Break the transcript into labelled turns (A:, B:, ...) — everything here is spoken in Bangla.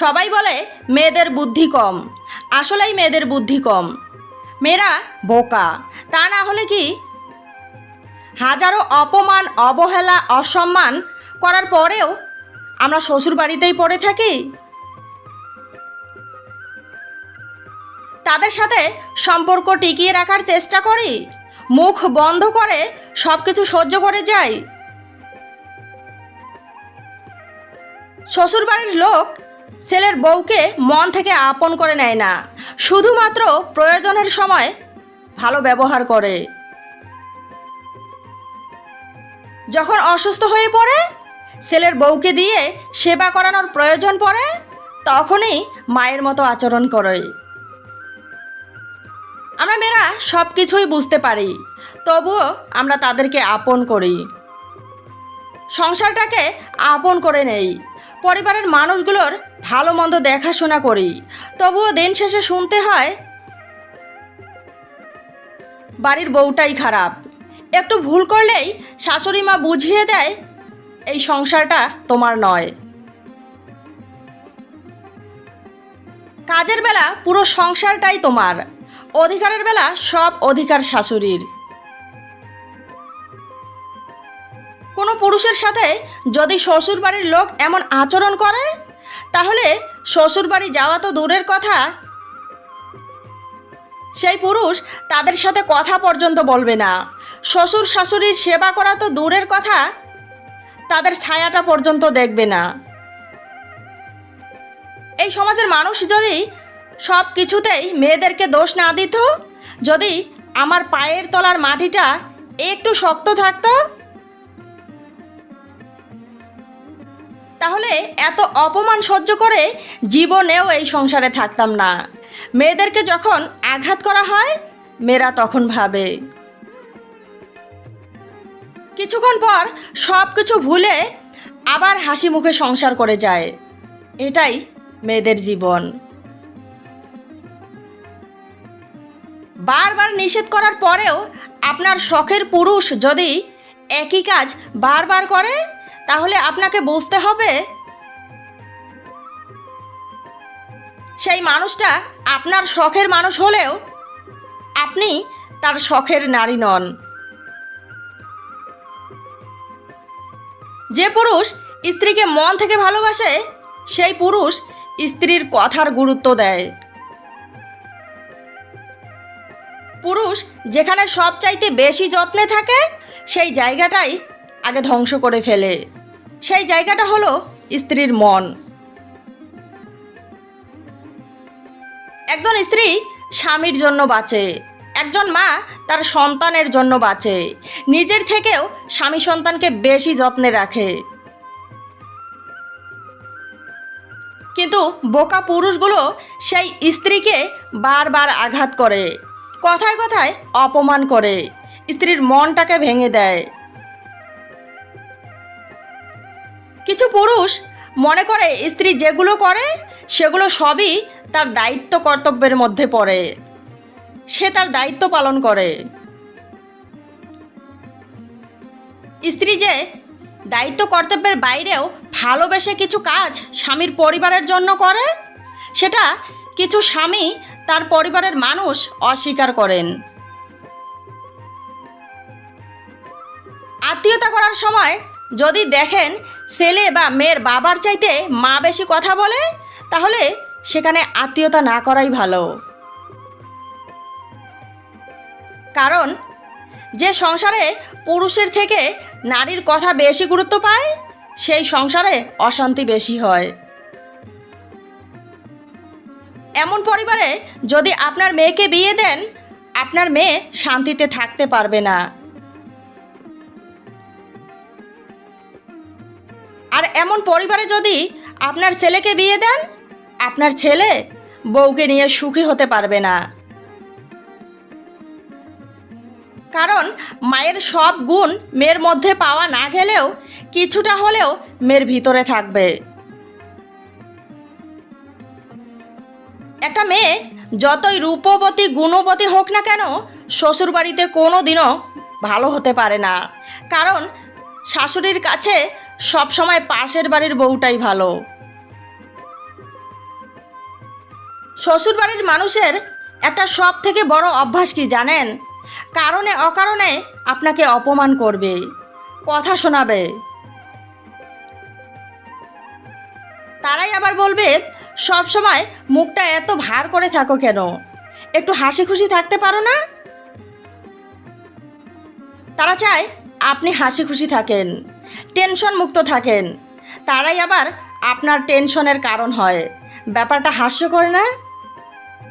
A: সবাই বলে মেয়েদের বুদ্ধি কম। আসলেই মেয়েদের বুদ্ধি কম। মেয়েরা বোকা। তা না হলে কি? হাজারো অপমান, অবহেলা, অসম্মান করার পরেও আমরা শ্বশুর বাড়িতেই পড়ে থাকি। তাদের সাথে সম্পর্ক টিকিয়ে রাখার চেষ্টা করি। মুখ বন্ধ করে সব কিছু সহ্য করে যাই। শ্বশুরবাড়ির লোক ছেলের বউকে মন থেকে আপন করে নেয় না। শুধুমাত্র প্রয়োজনের সময় ভালো ব্যবহার করে। যখন অসুস্থ হয়ে পড়ে, ছেলের বউকে দিয়ে সেবা করানোর প্রয়োজন পড়ে, তখনই মায়ের মতো আচরণ করে। আমরা মেয়েরা সব কিছুই বুঝতে পারি, তবুও আমরা তাদেরকে আপন করি। সংসারটাকে আপন করে নেই। পরিবারের মানুষগুলোর ভালো মন্দ দেখাশোনা করি। তবুও দিন শেষে শুনতে হয়, বাড়ির বউটাই খারাপ। একটু ভুল করলেই শাশুড়ি মা বুঝিয়ে দেয়, এই সংসারটা তোমার নয়। কাজের বেলা পুরো সংসারটাই তোমার। অধিকারের বেলা সব অধিকার শাশুড়ির। কোনো পুরুষের সাথে যদি শ্বশুর বাড়ির লোক এমন আচরণ করে? তাহলে শ্বশুর বাড়ি যাওয়া তো দূরের কথা। সেই পুরুষ তাদের সাথে কথা পর্যন্ত বলবে না। শ্বশুর শাশুড়ির সেবা করা তো দূরের কথা। তাদের ছায়াটা পর্যন্ত দেখবে না। এই সমাজের মানুষ যদি সব কিছুতেই মেয়েদেরকে দোষ না দিত, যদি আমার পায়ের তলার মাটিটা একটু শক্ত থাকতো তাহলে এত অপমান সহ্য করে জীবনেও এই সংসারে থাকতাম না। মেয়েদেরকে যখন আঘাত করা হয়, মেয়েরা তখন ভাবে। কিছুক্ষণ পর সব কিছু ভুলে আবার হাসি মুখে সংসার করে যায়। এটাই মেয়েদের জীবন। বারবার নিষেধ করার পরেও আপনার শখের পুরুষ যদি একই কাজ বারবার করে তাহলে আপনাকে বুঝতে হবে? সেই মানুষটা আপনার শখের মানুষ হলেও আপনি তার শখের নারী নন। যে পুরুষ স্ত্রীকে মন থেকে ভালোবাসে, সেই পুরুষ স্ত্রীর কথার গুরুত্ব দেয়। পুরুষ যেখানে সব চাইতে বেশি যত্নে থাকে, সেই জায়গাটাই আগে ধ্বংস করে ফেলে। সেই জায়গাটা হলো স্ত্রীর মন। একজন স্ত্রী স্বামীর জন্য বাঁচে, একজন মা তার সন্তানের জন্য বাঁচে, নিজের থেকেও স্বামী সন্তানকে বেশি যত্নে রাখে। কিন্তু বোকা পুরুষগুলো সেই স্ত্রীকে বারবার আঘাত করে, কথায় কথায় অপমান করে, স্ত্রীর মনটাকে ভেঙে দেয়। কিছু পুরুষ মনে করে, স্ত্রী যেগুলো করে, সেগুলো সবই তার দায়িত্ব কর্তব্যের মধ্যে পড়ে। সে তার দায়িত্ব পালন করে। স্ত্রী যে দায়িত্ব কর্তব্যের বাইরেও ভালোবেসে কিছু কাজ স্বামীর পরিবারের জন্য করে, সেটা কিছু স্বামী তার পরিবারের মানুষ অস্বীকার করেন। আত্মীয়তা করার সময় যদি দেখেন ছেলে বা মেয়ের বাবার চাইতে মা বেশি কথা বলে, তাহলে সেখানে আত্মীয়তা না করাই ভালো। কারণ যে সংসারে পুরুষের থেকে নারীর কথা বেশি গুরুত্ব পায়, সেই সংসারে অশান্তি বেশি হয়। এমন পরিবারে যদি আপনার মেয়েকে বিয়ে দেন, আপনার মেয়ে শান্তিতে থাকতে পারবে না। আর এমন পরিবারে যদি আপনার ছেলেকে বিয়ে দেন, আপনার ছেলে বউকে নিয়ে সুখী হতে পারবে না। কারণ মায়ের সব গুণ মেয়ের মধ্যে পাওয়া না গেলেও কিছুটা হলেও মেয়ের ভিতরে থাকবে। একটা মেয়ে যতই রূপবতী, গুণবতী হোক না কেন, শ্বশুরবাড়িতে কোনো দিনও ভালো হতে পারে না। কারণ শাশুড়ির কাছে সব সময় পাশের বাড়ির বউটাই ভালো। শ্বশুরবাড়ির মানুষের একটা সব থেকে বড় অভ্যাস কি জানেন? কারণে অকারণে আপনাকে অপমান করবে, কথা শোনাবে। তারাই আবার বলবে, সব সময় মুখটা এত ভার করে থাকো কেন? একটু হাসি খুশি থাকতে পারো না? তারা চায় আপনি হাসি খুশি থাকেন। টেনশন মুক্ত থাকেন। তারাই আবার আপনার টেনশনের কারণ হয়। ব্যাপারটা হাস্যকর না?